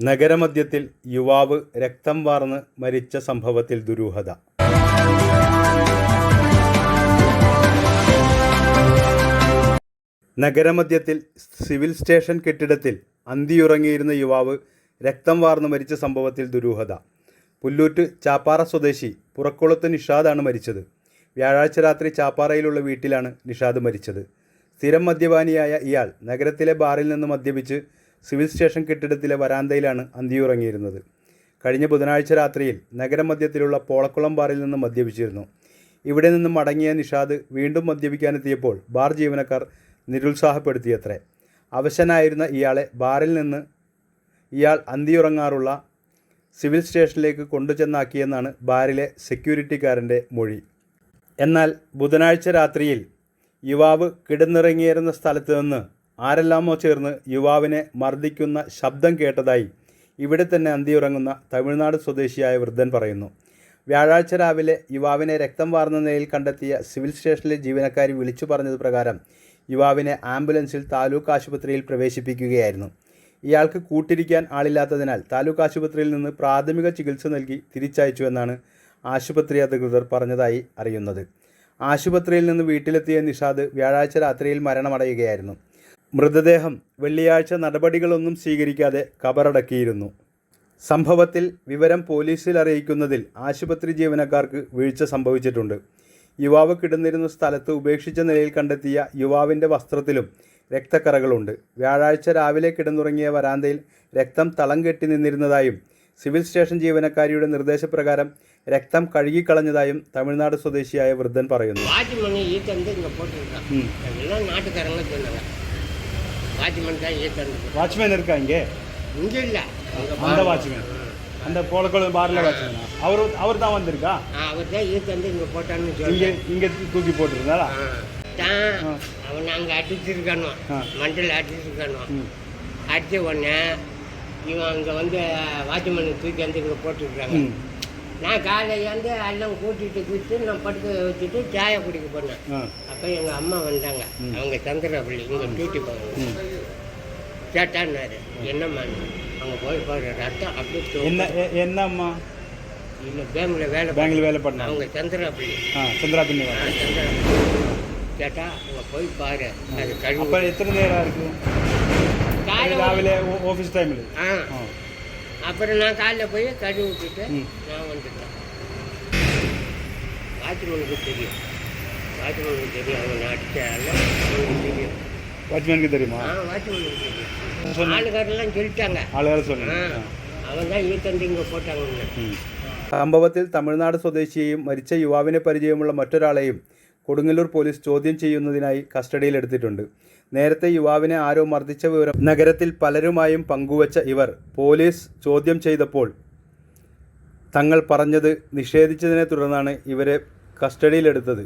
നഗരമധ്യത്തിൽ യുവാവ് രക്തം വാർന്ന് മരിച്ച സംഭവത്തിൽ ദുരൂഹത. നഗരമധ്യത്തിൽ സിവിൽ സ്റ്റേഷൻ കെട്ടിടത്തിൽ അന്തിയുറങ്ങിയിരുന്ന യുവാവ് രക്തം വാർന്ന് മരിച്ച സംഭവത്തിൽ ദുരൂഹത. പുല്ലൂറ്റ് ചാപ്പാറ സ്വദേശി പുറക്കുളത്ത് നിഷാദാണ് മരിച്ചത്. വ്യാഴാഴ്ച രാത്രി ചാപ്പാറയിലുള്ള വീട്ടിലാണ് നിഷാദ് മരിച്ചത്. സ്ഥിരം മദ്യപാനിയായ ഇയാൾ നഗരത്തിലെ ബാറിൽ നിന്ന് മദ്യപിച്ച് സിവിൽ സ്റ്റേഷൻ കെട്ടിടത്തിലെ വരാന്തയിലാണ് അന്തിയുറങ്ങിയിരുന്നത്. കഴിഞ്ഞ ബുധനാഴ്ച രാത്രിയിൽ നഗരമധ്യത്തിലുള്ള പോളക്കുളം ബാറിൽ നിന്ന് മദ്യപിച്ചിരുന്നു. ഇവിടെ നിന്നും മടങ്ങിയ നിഷാദ് വീണ്ടും മദ്യപിക്കാനെത്തിയപ്പോൾ ബാർ ജീവനക്കാർ നിരുത്സാഹപ്പെടുത്തിയത്രേ. അവശനായിരുന്ന ഇയാളെ ബാറിൽ നിന്ന് ഇയാൾ അന്തിയുറങ്ങാറുള്ള സിവിൽ സ്റ്റേഷനിലേക്ക് കൊണ്ടുചെന്നാക്കിയെന്നാണ് ബാറിലെ സെക്യൂരിറ്റിക്കാരന്റെ മൊഴി. എന്നാൽ ബുധനാഴ്ച രാത്രിയിൽ യുവാവ് കിടന്നിറങ്ങിയിരുന്ന സ്ഥലത്ത് നിന്ന് ആരെല്ലാമോ ചേർന്ന് യുവാവിനെ മർദ്ദിക്കുന്ന ശബ്ദം കേട്ടതായി ഇവിടെ തന്നെ അന്തിയുറങ്ങുന്ന തമിഴ്നാട് സ്വദേശിയായ വൃദ്ധൻ പറയുന്നു. വ്യാഴാഴ്ച രാവിലെ യുവാവിനെ രക്തം വാർന്ന നിലയിൽ കണ്ടെത്തിയ സിവിൽ സ്റ്റേഷനിലെ ജീവനക്കാരി വിളിച്ചു പറഞ്ഞത് പ്രകാരം യുവാവിനെ ആംബുലൻസിൽ താലൂക്ക് ആശുപത്രിയിൽ പ്രവേശിപ്പിക്കുകയായിരുന്നു. ഇയാൾക്ക് കൂട്ടിരിക്കാൻ ആളില്ലാത്തതിനാൽ താലൂക്ക് ആശുപത്രിയിൽ നിന്ന് പ്രാഥമിക ചികിത്സ നൽകി തിരിച്ചയച്ചു എന്നാണ് ആശുപത്രി അധികൃതർ പറഞ്ഞതായി അറിയുന്നത്. ആശുപത്രിയിൽ നിന്ന് വീട്ടിലെത്തിയ നിഷാദ് വ്യാഴാഴ്ച രാത്രിയിൽ മരണമടയുകയായിരുന്നു. മൃതദേഹം വെള്ളിയാഴ്ച നടപടികളൊന്നും സ്വീകരിക്കാതെ കബറടക്കിയിരുന്നു. സംഭവത്തിൽ വിവരം പോലീസിൽ അറിയിക്കുന്നതിൽ ആശുപത്രി ജീവനക്കാർക്ക് വീഴ്ച സംഭവിച്ചിട്ടുണ്ട്. യുവാവ് കിടന്നിരുന്ന സ്ഥലത്ത് ഉപേക്ഷിച്ച നിലയിൽ കണ്ടെത്തിയ യുവാവിന്റെ വസ്ത്രത്തിലും രക്തക്കറകളുണ്ട്. വ്യാഴാഴ്ച രാവിലെ കിടന്നുറങ്ങിയ വരാന്തയിൽ രക്തം തളം കെട്ടി നിന്നിരുന്നതായും സിവിൽ സ്റ്റേഷൻ ജീവനക്കാരിയുടെ നിർദ്ദേശപ്രകാരം രക്തം കഴുകിക്കളഞ്ഞതായും തമിഴ്നാട് സ്വദേശിയായ വൃദ്ധൻ പറയുന്നു. வாட்ச்மேன் தான் ஏற்கனவே வாட்ச்மேன் இருக்கா இங்கே? இங்கே இல்லை. அந்த வாட்ச்மேன். அந்த போலக்கோளம் பாரில் வாட்ச்மேன்? அவர் அவர் தான் வந்திருக்கா? அவர் தான் ஏற்கனவே இங்கே போட்டான்னு சொல்லி இங்கே தூக்கி போட்டிருந்தாரா? தான் அவன் நாங்கள் அடிச்சிருக்கணும். மண்டல் அடிச்சிருக்கணும். அடிச்ச உடனே இவன் அங்கே வந்து வாட்ச்மேனுக்கு தூக்கி வந்து இங்கே போட்டிருக்காங்க நான் காலையிலேருந்து எல்லாம் கூட்டிகிட்டு குடித்து நான் படுக்க வச்சுட்டு சாயை குடிக்க போனேன். அப்போ எங்கள் அம்மா வந்தாங்க. அவங்க சந்திரபள்ளி இங்கே டியூட்டி போவாங்க. கேட்டான்னாரு என்னம்மா அங்கே போய் போகிற ரத்தம் அப்படி என்ன என்னம்மா? இல்லை பேங்கில் வேலை பேங்கில் வேலை பண்ண. அவங்க சந்திராபள்ளி ஆ சந்திராபள்ளி சந்திராபள்ளி கேட்டால் அங்கே போய் பாரு அது கழிவு எத்தனை நேரம் இருக்குது காலையில் ஆஃபீஸ் டைமில் ஆ. அப்புறம் நான் காலைல போய் கழுவி விட்டுட்டு ம். நான் வந்துட்டேன் வாட்ச்மேனுக்கு தெரியும் வாட்ச்மேனுக்கு தெரியும் அவனை அடிச்சால அவனுக்கு தெரியும் വാച്ച്മാൻക്ക് தெரியுமா ஆ வாட்ச்மேனுக்கு தெரியும் சொன்ன ஆளுக்காரெல்லாம் சொல்லிட்டாங்க ആളുകൾ ஆ சொன்னீங்க அவன் தான் ஈத்தந்து இங்கே போட்டாங்கன்னு സംഭവത്തിൽ തമിഴ്നാട് സ്വദേശിയെയും മരിച്ച യുവാവിനെ പരിചയമുള്ള മറ്റൊരാളെയും കൊടുങ്ങല്ലൂർ പോലീസ് ചോദ്യം ചെയ്യുന്നതിനായി കസ്റ്റഡിയിലെടുത്തിട്ടുണ്ട്. നേരത്തെ യുവാവിനെ ആരോ മർദ്ദിച്ച വിവരം നഗരത്തിൽ പലരുമായും പങ്കുവച്ച ഇവർ പോലീസ് ചോദ്യം ചെയ്തപ്പോൾ തങ്ങൾ പറഞ്ഞത് നിഷേധിച്ചതിനെ തുടർന്നാണ് ഇവരെ കസ്റ്റഡിയിലെടുത്തത്.